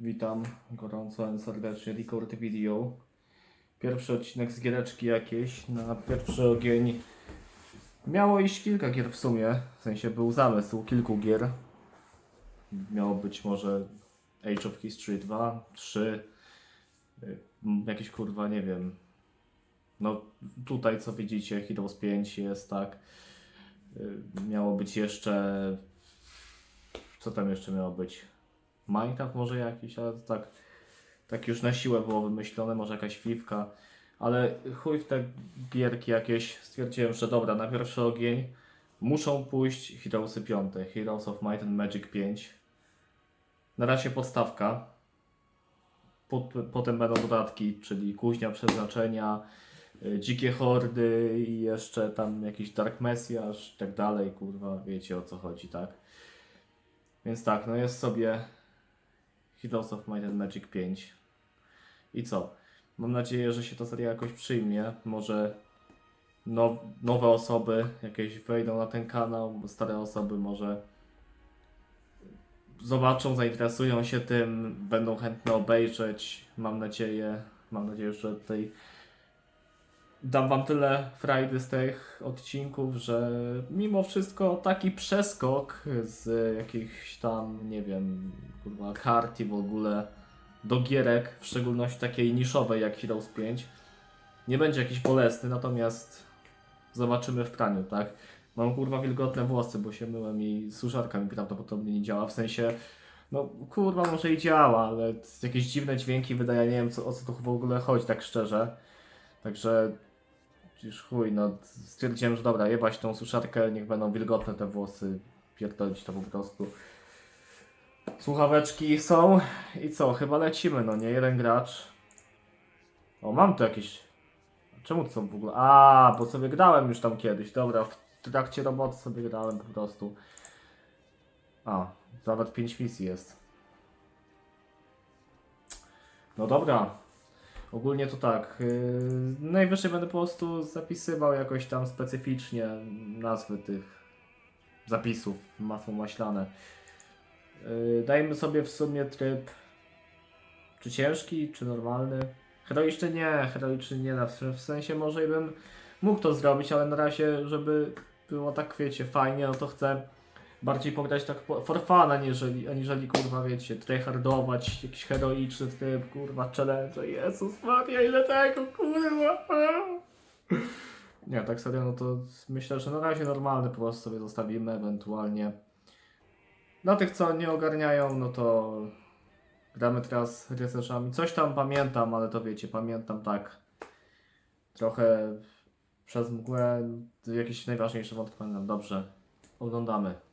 Witam gorąco serdecznie. Record video. Pierwszy odcinek z giereczki jakiejś. Na pierwszy ogień miało iść kilka gier w sumie. W sensie był zamysł kilku gier. Miało być może Age of History 2, 3, y, jakieś kurwa, nie wiem. No tutaj co widzicie, Heroes 5 jest tak. Y, Miało być jeszcze. Co tam jeszcze miało być? Minecraft może jakiś, ale to tak, tak już na siłę było wymyślone, może jakaś fiwka, ale chuj w te gierki jakieś, stwierdziłem, że dobra, na pierwszy ogień muszą pójść Heroesy 5, Heroes of Might and Magic 5. Na razie podstawka, Pot, potem będą dodatki, czyli kuźnia przeznaczenia, y, dzikie hordy i jeszcze tam jakiś Dark Messiah i tak dalej, kurwa, wiecie o co chodzi, tak? Więc tak, no jest sobie Heroes of Might and Magic 5. I co? Mam nadzieję, że się ta seria jakoś przyjmie. Może now, nowe osoby jakieś wejdą na ten kanał, stare osoby może zobaczą, zainteresują się tym, będą chętne obejrzeć. Mam nadzieję, mam nadzieję, że tutaj dam wam tyle frajdy z tych odcinków, że mimo wszystko taki przeskok z jakichś tam, nie wiem, kurwa, kart i w ogóle do gierek, w szczególności takiej niszowej jak Heroes 5, nie będzie jakiś bolesny, natomiast zobaczymy w praniu, tak? Mam kurwa wilgotne włosy, bo się myłem i suszarka mi prawdopodobnie nie działa, w sensie, no kurwa może i działa, ale jakieś dziwne dźwięki wydaje, nie wiem co, o co tu w ogóle chodzi, tak szczerze. Także już chuj, no stwierdziłem, że dobra, jebać tą suszarkę, niech będą wilgotne te włosy, pierdolić to po prostu. Słuchaweczki są i co, chyba lecimy, no nie, jeden gracz. O, mam tu jakieś... Czemu to są w ogóle? A, bo sobie grałem już tam kiedyś, dobra, w trakcie roboty sobie grałem po prostu. A, nawet 5 misji jest. No dobra, Ogólnie to tak. Yy, najwyżej będę po prostu zapisywał jakoś tam specyficznie nazwy tych zapisów masło maślane. Yy, dajmy sobie w sumie tryb czy ciężki, czy normalny. Heroiczny nie, heroiczny nie, w sensie może i bym mógł to zrobić, ale na razie, żeby było tak, wiecie, fajnie, no to chcę bardziej pograć tak for fun, aniżeli, aniżeli kurwa, wiecie, tryhardować, jakiś heroiczny tryb, kurwa, challenge, Jezus Maria, ile tego, kurwa. Nie, tak serio, no to myślę, że na razie normalny po prostu sobie zostawimy, ewentualnie. Dla tych, co nie ogarniają, no to gramy teraz rycerzami. Coś tam pamiętam, ale to wiecie, pamiętam tak trochę przez mgłę, jakieś najważniejsze wątki pamiętam. Dobrze, oglądamy.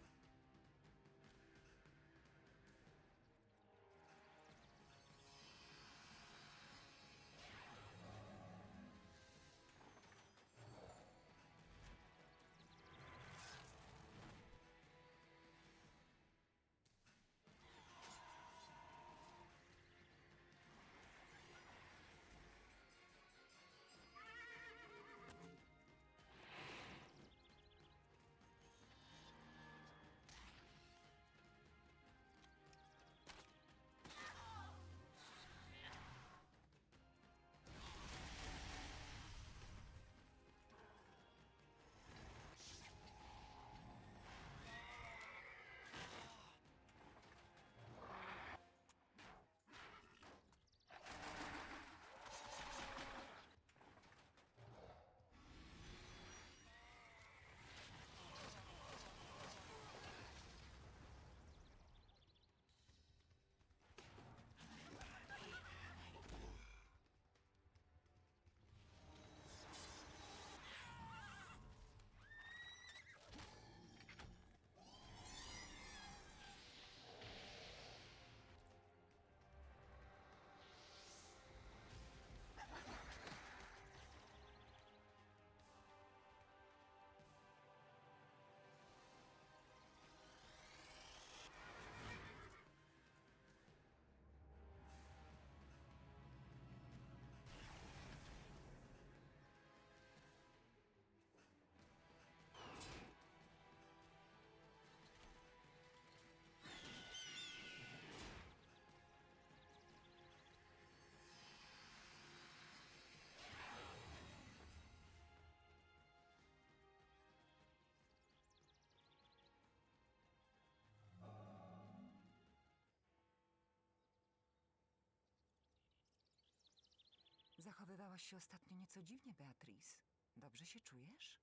Zachowywałaś się ostatnio nieco dziwnie, Beatrice. Dobrze się czujesz?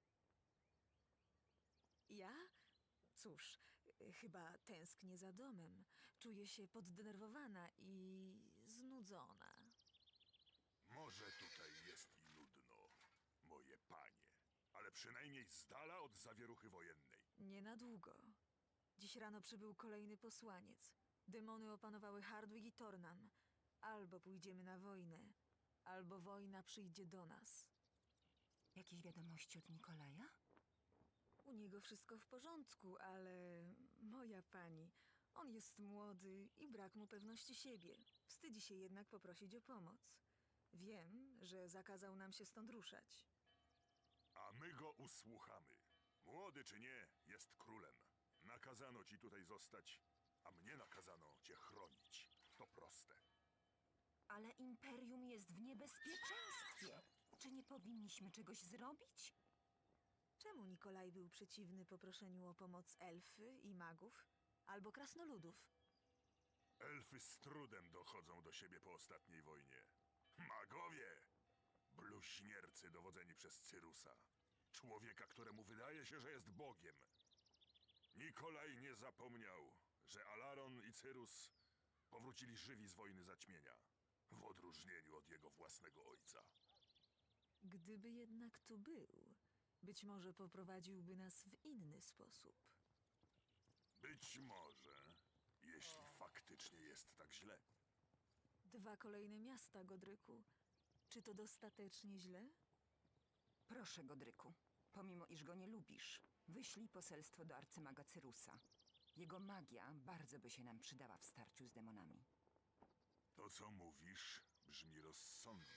Ja? Cóż, chyba tęsknię za domem. Czuję się poddenerwowana i znudzona. Może tutaj jest i nudno, moje panie, ale przynajmniej z dala od zawieruchy wojennej. Nie na długo. Dziś rano przybył kolejny posłaniec. Demony opanowały Hardwig i Tornam. Albo pójdziemy na wojnę, albo wojna przyjdzie do nas. Jakieś wiadomości od Nikolaja? U niego wszystko w porządku, ale moja pani, on jest młody i brak mu pewności siebie. Wstydzi się jednak poprosić o pomoc. Wiem, że zakazał nam się stąd ruszać. A my go usłuchamy. Młody czy nie, jest królem. Nakazano ci tutaj zostać, a mnie nakazano cię chronić. To proste. Ale Imperium jest w niebezpieczeństwie. Czy nie powinniśmy czegoś zrobić? Czemu Nikolaj był przeciwny poproszeniu o pomoc elfy i magów? Albo krasnoludów? Elfy z trudem dochodzą do siebie po ostatniej wojnie. Magowie! Bluźniercy dowodzeni przez Cyrusa. Człowieka, któremu wydaje się, że jest Bogiem. Nikolaj nie zapomniał, że Alaron i Cyrus powrócili żywi z wojny zaćmienia. W odróżnieniu od jego własnego ojca. Gdyby jednak tu był, być może poprowadziłby nas w inny sposób. Być może, jeśli faktycznie jest tak źle. Dwa kolejne miasta, Godryku. Czy to dostatecznie źle? Proszę, Godryku, pomimo iż go nie lubisz, wyślij poselstwo do arcymaga Cyrusa. Jego magia bardzo by się nam przydała w starciu z demonami. To, co mówisz, brzmi rozsądnie.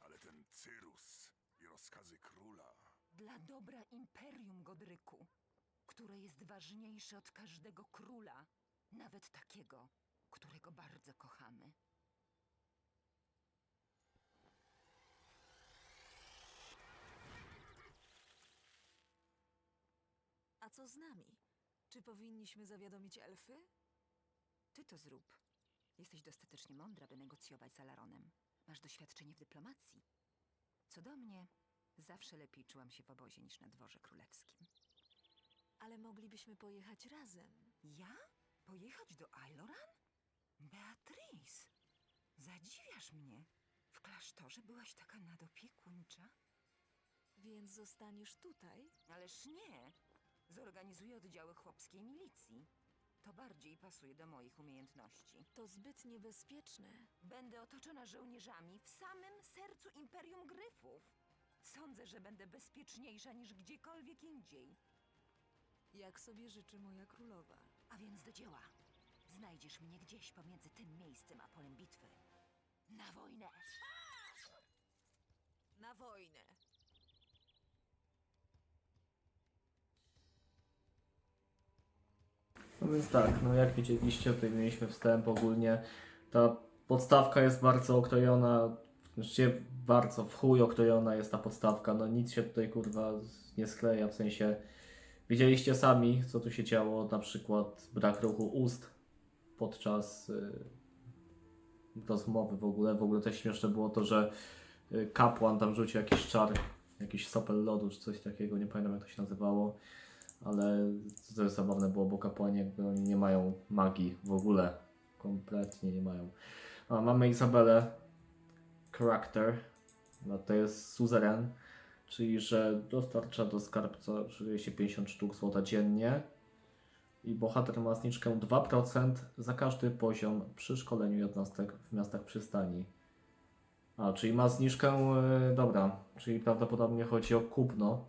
Ale ten Cyrus i rozkazy króla. Dla dobra Imperium, Godryku, które jest ważniejsze od każdego króla, nawet takiego, którego bardzo kochamy. A co z nami? Czy powinniśmy zawiadomić elfy? Ty to zrób. Jesteś dostatecznie mądra, by negocjować z Alaronem. Masz doświadczenie w dyplomacji. Co do mnie, zawsze lepiej czułam się w obozie niż na dworze królewskim. Ale moglibyśmy pojechać razem. Ja? Pojechać do Ailoran? Beatrice, zadziwiasz mnie. W klasztorze byłaś taka nadopiekuńcza? Więc zostaniesz tutaj? Ależ nie. Zorganizuję oddziały chłopskiej milicji. To bardziej pasuje do moich umiejętności. To zbyt niebezpieczne. Będę otoczona żołnierzami w samym sercu Imperium Gryfów. Sądzę, że będę bezpieczniejsza niż gdziekolwiek indziej. Jak sobie życzy moja królowa. A więc do dzieła. Znajdziesz mnie gdzieś pomiędzy tym miejscem a polem bitwy. Na wojnę! Na wojnę! No więc tak, no jak widzieliście, tutaj mieliśmy wstęp ogólnie. Ta podstawka jest bardzo okrojona, znaczy bardzo w chuj jest ta podstawka, no nic się tutaj kurwa nie skleja, w sensie widzieliście sami, co tu się działo, na przykład brak ruchu ust podczas y, rozmowy w ogóle. W ogóle też śmieszne było to, że y, kapłan tam rzucił jakiś czar, jakiś sopel lodu czy coś takiego, nie pamiętam jak to się nazywało ale to jest zabawne było, bo kapłani jakby oni nie mają magii w ogóle. Kompletnie nie mają. A, mamy Izabelę, charakter, no to jest suzeren, czyli że dostarcza do skarbca 50 sztuk złota dziennie i bohater ma zniżkę 2% za każdy poziom przy szkoleniu jednostek w miastach przystani. A, czyli ma zniżkę, e, dobra, czyli prawdopodobnie chodzi o kupno,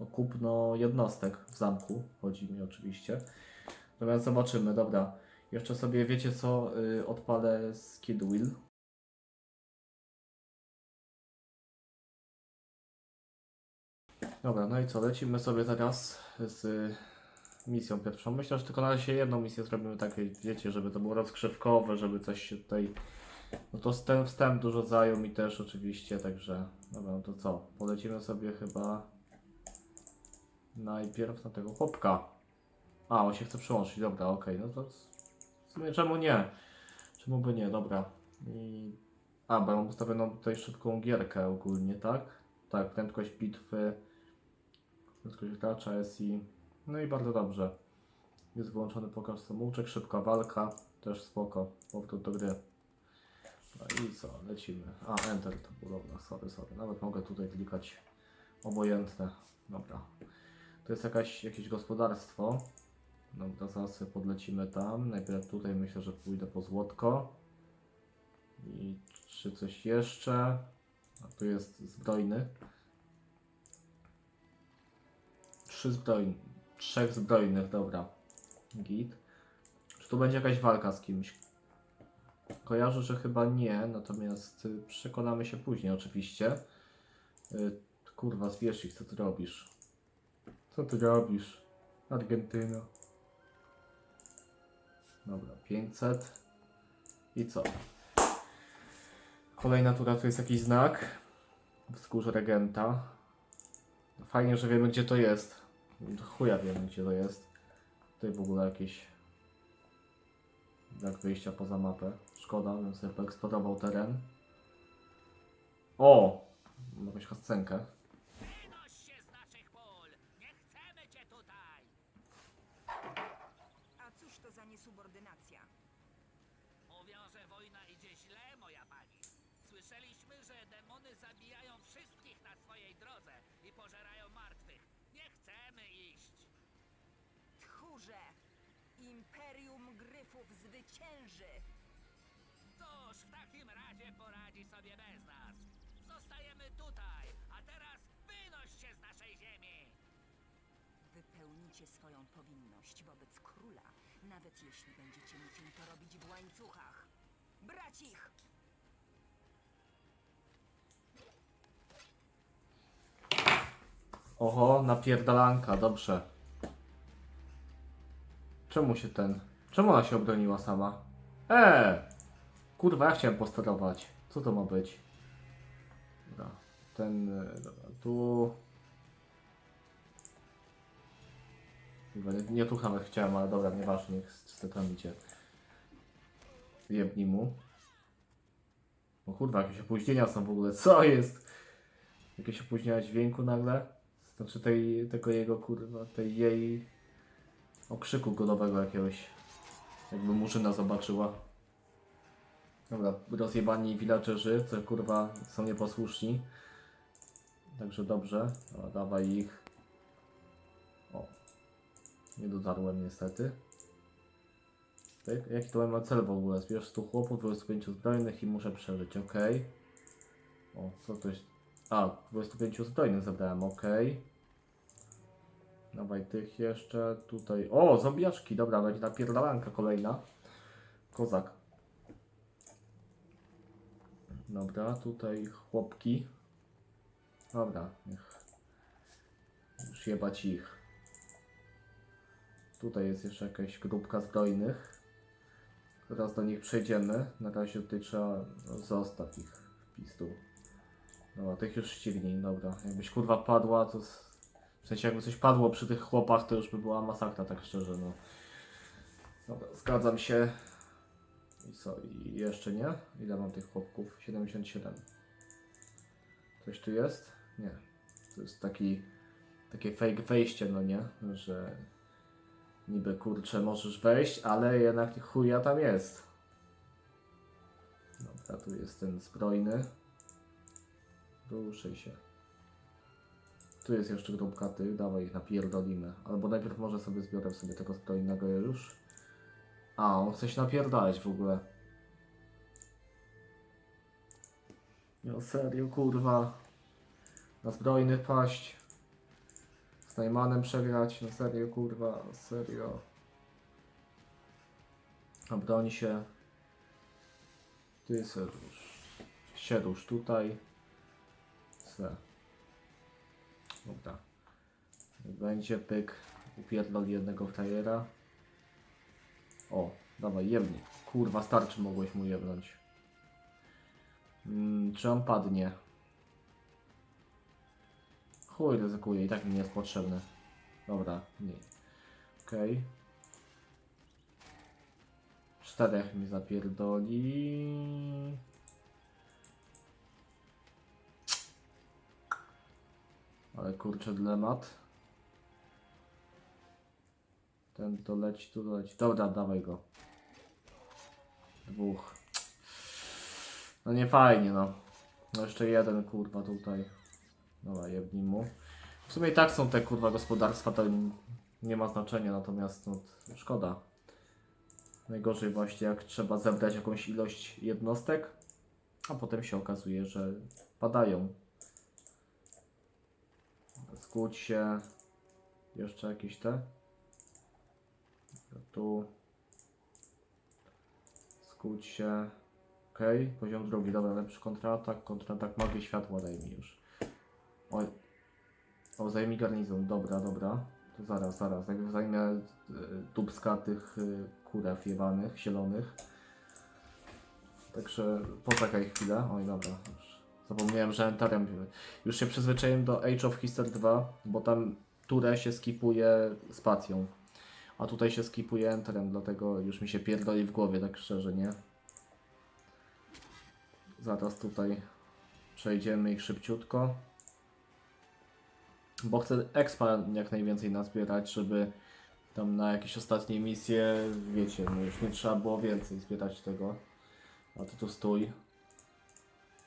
o kupno jednostek w zamku. Chodzi mi oczywiście. Więc zobaczymy, dobra. Jeszcze sobie wiecie co? Y, odpalę Skid Wheel. Dobra, no i co? Lecimy sobie teraz z misją pierwszą. Myślę, że tylko na razie jedną misję zrobimy tak, wiecie, żeby to było rozgrzewkowe, żeby coś się tutaj... No to ten wstęp dużo zajął mi też oczywiście, także... Dobra, no to co? Polecimy sobie chyba... Najpierw na tego chłopka. A, on się chce przyłączyć, dobra, okej, no to w sumie czemu nie? Czemu by nie, dobra. I A, bo mam ustawioną tutaj szybką gierkę ogólnie, tak? Tak, prędkość bitwy, prędkość gracza SI. No i bardzo dobrze. Jest wyłączony pokaz samouczek, szybka walka, też spoko. Powrót do gry. No i co, lecimy. A, Enter to było dobra, sorry, sorry. Nawet mogę tutaj klikać obojętne. Dobra. To jest jakaś, jakieś gospodarstwo. Dobra, zaraz sobie podlecimy tam. Najpierw tutaj myślę, że pójdę po złotko. I czy coś jeszcze? A tu jest zbrojny. Trzy zbrojne. Trzech zbrojnych, dobra. Git. Czy tu będzie jakaś walka z kimś? Kojarzę, że chyba nie, natomiast y, przekonamy się później oczywiście. Y, Kurwa, zbierz ich, co ty robisz? Co ty robisz? Argentyna. Dobra, 500. I co? Kolejna tura to jest jakiś znak. Wzgórze regenta. Fajnie, że wiemy gdzie to jest. Chuja wiemy gdzie to jest. Tutaj w ogóle jakieś jak wyjścia poza mapę. Szkoda, bym sobie poeksplorował teren. O! Mam jakąś hascenkę. Pożerają martwych. Nie chcemy iść! Tchórze! Imperium Gryfów zwycięży! Cóż, w takim razie poradzi sobie bez nas. Zostajemy tutaj, a teraz wynoś się z naszej ziemi! Wypełnicie swoją powinność wobec króla, nawet jeśli będziecie musieli to robić w łańcuchach. Brać ich! Oho, napierdalanka, dobrze. Czemu się ten... Czemu ona się obroniła sama? Eee! Kurwa, ja chciałem posterować. Co to ma być? Dobra, ten... e, Dobra, tu... Kurwa, nie, nie tu nawet chciałem, ale dobra, nieważne, niech z tym idzie. Jebnij mu. O kurwa, jakieś opóźnienia są w ogóle, co jest? Jakieś opóźnienia dźwięku nagle? Znaczy tej, tego jego kurwa, tej jej okrzyku godowego jakiegoś. Jakby murzyna zobaczyła. Dobra, rozjebani villagerzy, co kurwa są nieposłuszni. Także dobrze. Dobra, dawaj ich. O. Nie dotarłem niestety. Tak? Jaki to ma cel w ogóle? Zbierz 100 chłopów, 25 zbrojnych i muszę przeżyć, ok. O, co to jest? A, 25 zbrojnych zabrałem, ok. Dawaj tych jeszcze tutaj. O, zombiaczki, dobra, będzie napierdalanka kolejna. Kozak. Dobra, tutaj chłopki. Dobra, niech. Już jebać ich. Tutaj jest jeszcze jakaś grupka zbrojnych. Teraz do nich przejdziemy. Na razie tutaj trzeba. No, zostaw ich w pizdu. Dobra, tych już ścignij, dobra. Jakbyś kurwa padła, to. W sensie jakby coś padło przy tych chłopach, to już by była masakra, tak szczerze, no. Dobra, zgadzam się. I co, i jeszcze nie? Ile mam tych chłopków? 77. Coś tu jest? Nie. To jest taki, takie fake wejście, no nie? Że niby kurczę możesz wejść, ale jednak chuja tam jest. Dobra, tu jest ten zbrojny. Ruszaj się. Tu jest jeszcze grupka tych, dawaj ich napierdolimy. Albo najpierw może sobie zbiorę sobie tego zbrojnego już. A, on chce się napierdalać w ogóle. No serio, kurwa. Na zbrojny paść. Z Najmanem przegrać, no serio, kurwa, serio. Obroni się. Ty se już. Siedusz tutaj. Se. Dobra. Będzie pyk. Upierdol jednego frajera. O, dawaj, jebnij. Kurwa, starczy mogłeś mu jebnąć. Mm, czy on padnie? Chuj, ryzykuję, i tak mi nie jest potrzebny. Dobra, nie. Okej. Czterech mi zapierdoli. Ale kurczę, dylemat. Ten to leci, tu leci. Dobra, dawaj go. Dwóch. No nie fajnie, no. No jeszcze jeden, kurwa, tutaj. Dobra, jebnij mu. W sumie i tak są te, kurwa, gospodarstwa, to nie ma znaczenia, natomiast no, szkoda. Najgorzej właśnie, jak trzeba zebrać jakąś ilość jednostek, a potem się okazuje, że padają. Skłóć się. Jeszcze jakieś te. Tu. Skłóć się. Ok, poziom drugi, dobra, lepszy kontratak, kontratak magii światła daj mi już. Oj. O, zajmij garnizon, dobra, dobra. To zaraz, zaraz, najpierw zajmę y, dubska tych y, kurew jebanych, zielonych. Także poczekaj chwilę. Oj, dobra, już zapomniałem, że Entarem już się przyzwyczaiłem do Age of History 2, bo tam turę się skipuje spacją. A tutaj się skipuje Enterem, dlatego już mi się pierdoli w głowie, tak szczerze, nie? Zaraz tutaj przejdziemy ich szybciutko. Bo chcę expa jak najwięcej nazbierać, żeby tam na jakieś ostatnie misje, wiecie, no już nie trzeba było więcej zbierać tego. A ty tu stój.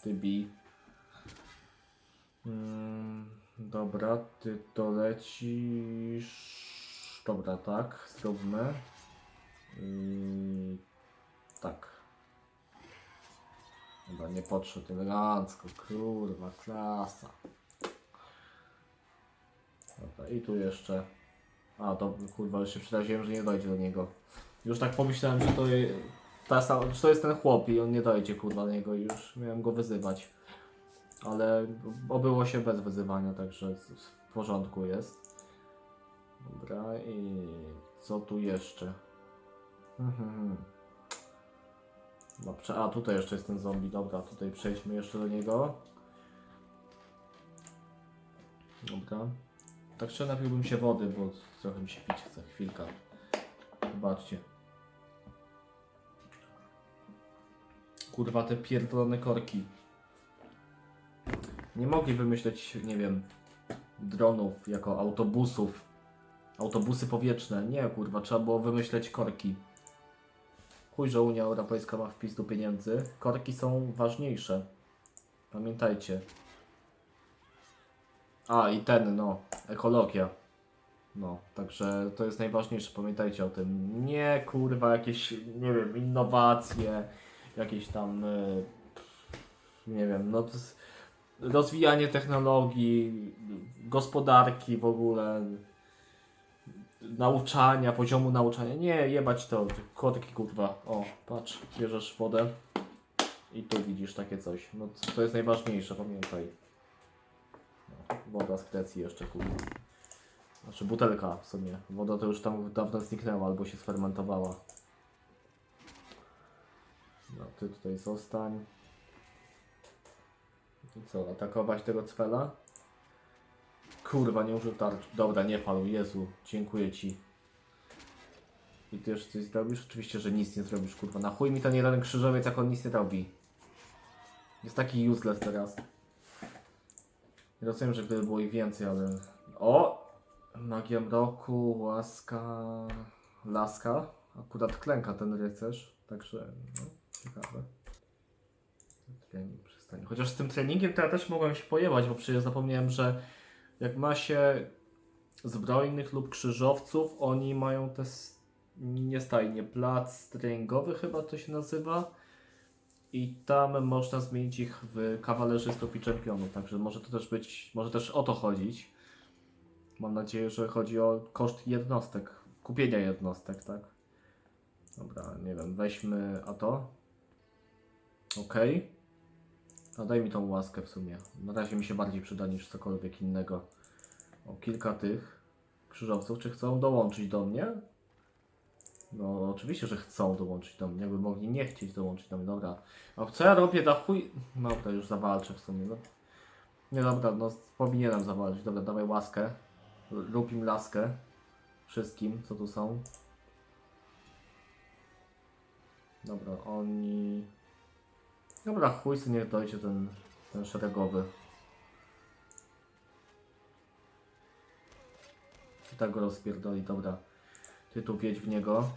Ty bi. Mm, dobra, ty to lecisz. Dobra, tak, zróbmy. Yy, tak. Dobra, nie podszedł elegancko, kurwa, klasa. Dobra, i tu jeszcze. A, to kurwa, już się że nie dojdzie do niego. Już tak pomyślałem, że to, je, ta to jest ten chłop i on nie dojdzie kurwa do niego i już miałem go wyzywać. Ale obyło się bez wyzywania, także w porządku jest. Dobra, i co tu jeszcze? Mhm. Dobrze, a tutaj jeszcze jest ten zombie. Dobra, tutaj przejdźmy jeszcze do niego. Dobra. Tak szczerze napiłbym się wody, bo trochę mi się pić chce. Chwilka. Zobaczcie. Kurwa, te pierdolone korki. Nie mogli wymyśleć, nie wiem, dronów jako autobusów. Autobusy powietrzne. Nie, kurwa, trzeba było wymyśleć korki. Chuj, że Unia Europejska ma wpis do pieniędzy. Korki są ważniejsze. Pamiętajcie. A, i ten, no, ekologia. No, także to jest najważniejsze, pamiętajcie o tym. Nie, kurwa, jakieś, nie wiem, innowacje, jakieś tam, y, nie wiem, no, to jest rozwijanie technologii, gospodarki w ogóle, nauczania, poziomu nauczania. Nie, jebać to, kotki, kurwa. O, patrz, bierzesz wodę i tu widzisz takie coś. No, to- jest najważniejsze, pamiętaj. No, woda z Grecji jeszcze, kurwa. Znaczy butelka w sumie. Woda to już tam dawno zniknęła albo się sfermentowała. No, ty tutaj zostań. I co, atakować tego cwela? Kurwa, nie użył tarcz. Dobra, nie palł, Jezu, dziękuję ci. I ty jeszcze coś zrobisz? Oczywiście, że nic nie zrobisz, kurwa. Na chuj mi ten jeden krzyżowiec, jak on nic nie robi. Jest taki useless teraz. Nie rozumiem, że gdyby było ich więcej, ale... O! Magia mroku, łaska... Laska. Akurat klęka ten rycerz, także... No, ciekawe. Trening przystanie. Chociaż z tym treningiem to ja też mogłem się pojebać, bo przecież zapomniałem, że jak ma się zbrojnych lub krzyżowców, oni mają te s- nie stajnie, plac treningowy chyba to się nazywa i tam można zmienić ich w kawalerzystów i czempionów, także może to też być, może też o to chodzić. Mam nadzieję, że chodzi o koszt jednostek, kupienia jednostek, tak? Dobra, nie wiem, weźmy, a to? Okej. A daj mi tą łaskę w sumie. Na razie mi się bardziej przyda niż cokolwiek innego. O, kilka tych krzyżowców. Czy chcą dołączyć do mnie? No, oczywiście, że chcą dołączyć do mnie. Jakby mogli nie chcieć dołączyć do mnie. Dobra. A co ja robię? Da chuj... No, to już zawalczę w sumie. No. Nie, dobra, no powinienem zawalczyć. Dobra, dawaj łaskę. Rób im laskę. Wszystkim, co tu są. Dobra, oni... Dobra, chuj sobie niech dojdzie ten, ten szeregowy. I tak go rozpierdoli, dobra. Ty tu wiedź w niego.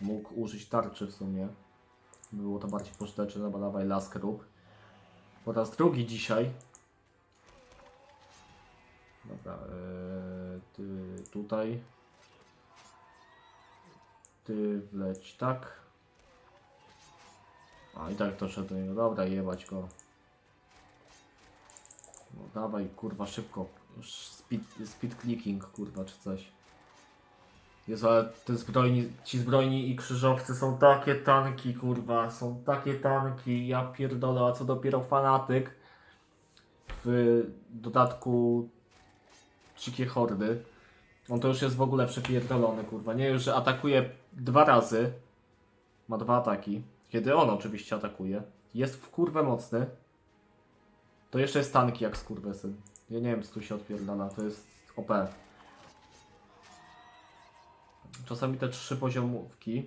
Mógł użyć tarczy w sumie. Było to bardziej pożyteczne, bo dawaj laskę rób. Po raz drugi dzisiaj. Dobra, eee, ty tutaj. Ty wleć tak. A i tak to szedł do niego. Dobra, jebać go. No dawaj, kurwa, szybko. Speed, speed clicking, kurwa, czy coś. Jezu, ale te zbrojni, ci zbrojni i krzyżowcy są takie tanki, kurwa, są takie tanki, ja pierdolę, a co dopiero fanatyk w dodatku dzikie hordy. On to już jest w ogóle przepierdolony, kurwa. Nie już, że atakuje dwa razy. Ma dwa ataki. Kiedy on oczywiście atakuje. Jest w kurwę mocny. To jeszcze jest tanki jak skurwysyn. Ja nie wiem, co tu się odpierdala. To jest OP. Czasami te trzy poziomówki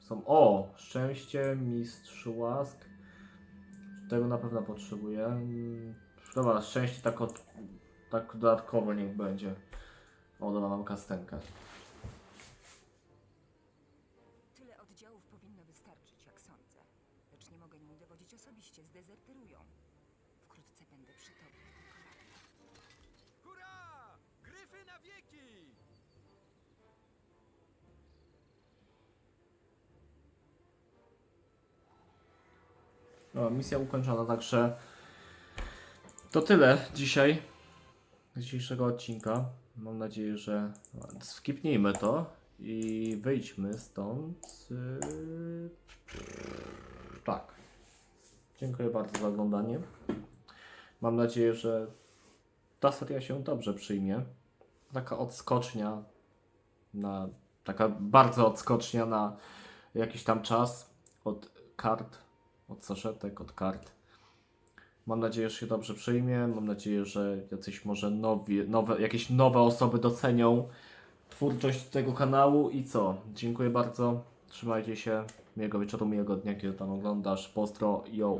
są... O! Szczęście, mistrz łask. Tego na pewno potrzebuję. Mm, Dobra, szczęście tak, od, tak dodatkowo niech będzie. O, dobra, mam kastenkę. No, misja ukończona, także to tyle dzisiaj z dzisiejszego odcinka. Mam nadzieję, że skipnijmy to i wyjdźmy stąd. Yy, tak. Dziękuję bardzo za oglądanie. Mam nadzieję, że ta seria się dobrze przyjmie. Taka odskocznia na taka bardzo odskocznia na jakiś tam czas od kart od saszetek, od kart. Mam nadzieję, że się dobrze przyjmie. Mam nadzieję, że jacyś może nowi, nowe, jakieś nowe osoby docenią twórczość tego kanału. I co? Dziękuję bardzo. Trzymajcie się. Miłego wieczoru, miłego dnia, kiedy tam oglądasz. Pozdro, yo!